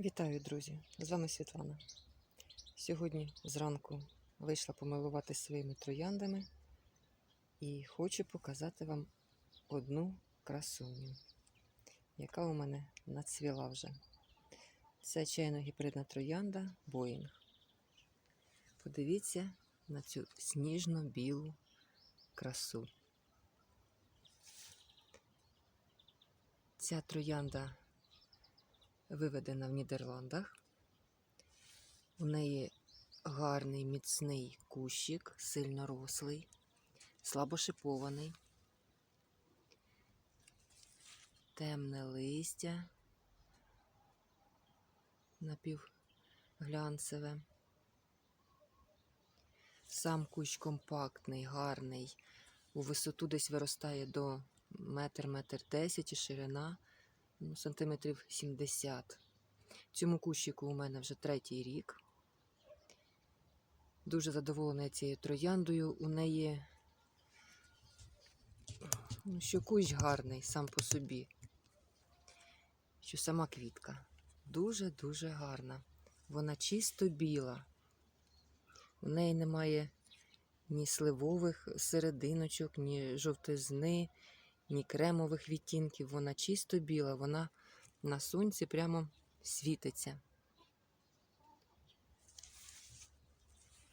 Вітаю, друзі! З вами Світлана. Сьогодні зранку вийшла помилуватися своїми трояндами і хочу показати вам одну красуню, яка у мене нацвіла вже. Це чайно-гібридна троянда Боїнг. Подивіться на цю сніжно-білу красу. Ця троянда виведена в Нідерландах. У неї гарний міцний кущик, сильно рослий, слабо шипований, темне листя, напівглянцеве. Сам кущ компактний, гарний. У висоту десь виростає до метр, метр десять і ширина сантиметрів 70. Цьому кущику у мене вже третій рік. Дуже задоволена цією трояндою. У неї ну, що кущ гарний сам по собі, що сама квітка. Дуже-дуже гарна. Вона чисто біла. У неї немає ні сливових серединочок, ні жовтизни, ні кремових відтінків. Вона чисто біла, вона на сонці прямо світиться.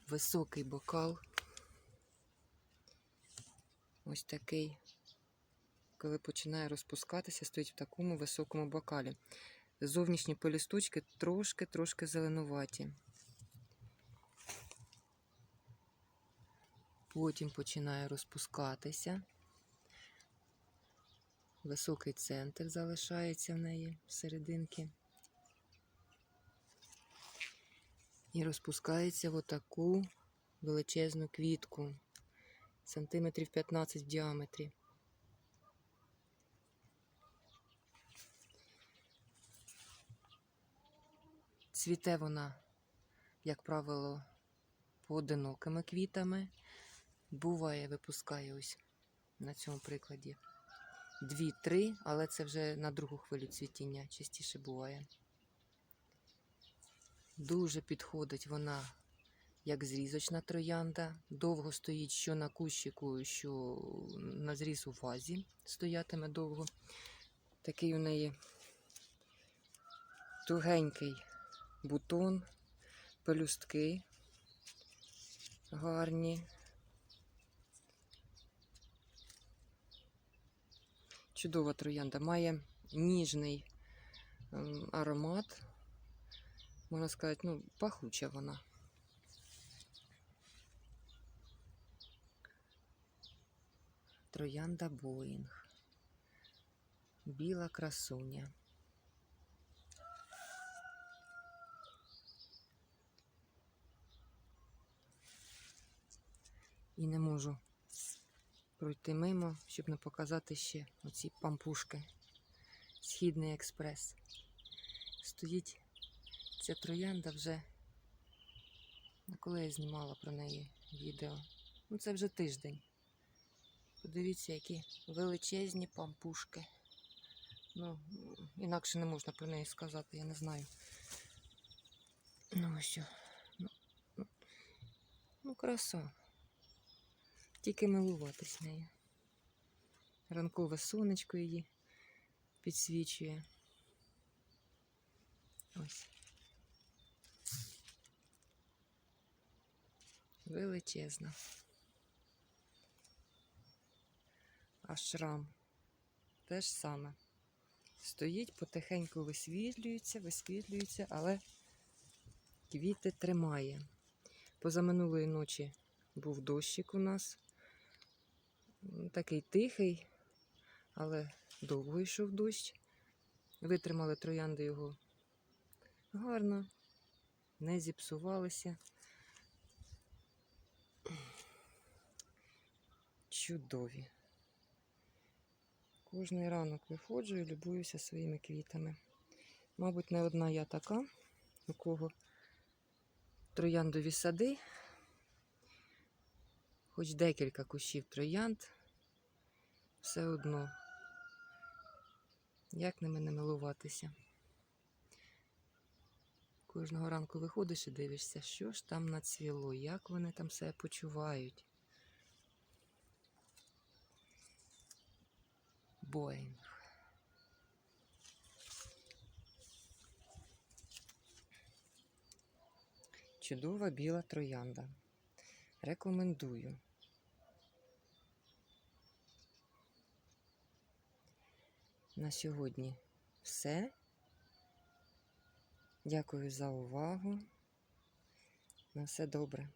Високий бокал. Ось такий, коли починає розпускатися, стоїть в такому високому бокалі. Зовнішні полісточки трошки-трошки зеленуваті. Потім починає розпускатися. Високий центр залишається в неї всерединки. І розпускається в отаку величезну квітку, сантиметрів 15 в діаметрі. Цвіте вона, як правило, поодинокими квітами. Буває, випускає ось на цьому прикладі. Дві-три, але це вже на другу хвилю цвітіння частіше буває. Дуже підходить вона як зрізочна троянда. Довго стоїть що на кущику, що на зріз у вазі стоятиме довго. Такий у неї тугенький бутон, пелюстки гарні. Чудова троянда. Має ніжний ем, аромат. Можна сказати, ну, пахуча вона. Троянда Боїнг. Біла красуня. І не можу пройти мимо, щоб не показати ще оці пампушки. Східний експрес. Стоїть ця троянда вже. Коли я знімала про неї відео. Ну, це вже тиждень. Подивіться, які величезні пампушки. Ну, інакше не можна про неї сказати, я не знаю. Ну, що. Ну, ну, ну краса. Тільки милуватись нею. Ранкове сонечко її підсвічує. Ось. Величезна. А шрам теж саме. Стоїть, потихеньку висвітлюється, висвітлюється, але квіти тримає. Позаминулої ночі був дощик у нас. Такий тихий, але довго йшов дощ. Витримали троянди його гарно, не зіпсувалися. Чудові. Кожний ранок виходжу і любуюся своїми квітами. Мабуть, не одна я така, у кого трояндові сади, хоч декілька кущів троянд, все одно, як ними не милуватися. Кожного ранку виходиш і дивишся, що ж там нацвіло, як вони там себе почувають. Боїнг. Чудова біла троянда. Рекомендую. На сьогодні все. Дякую за увагу. На все добре.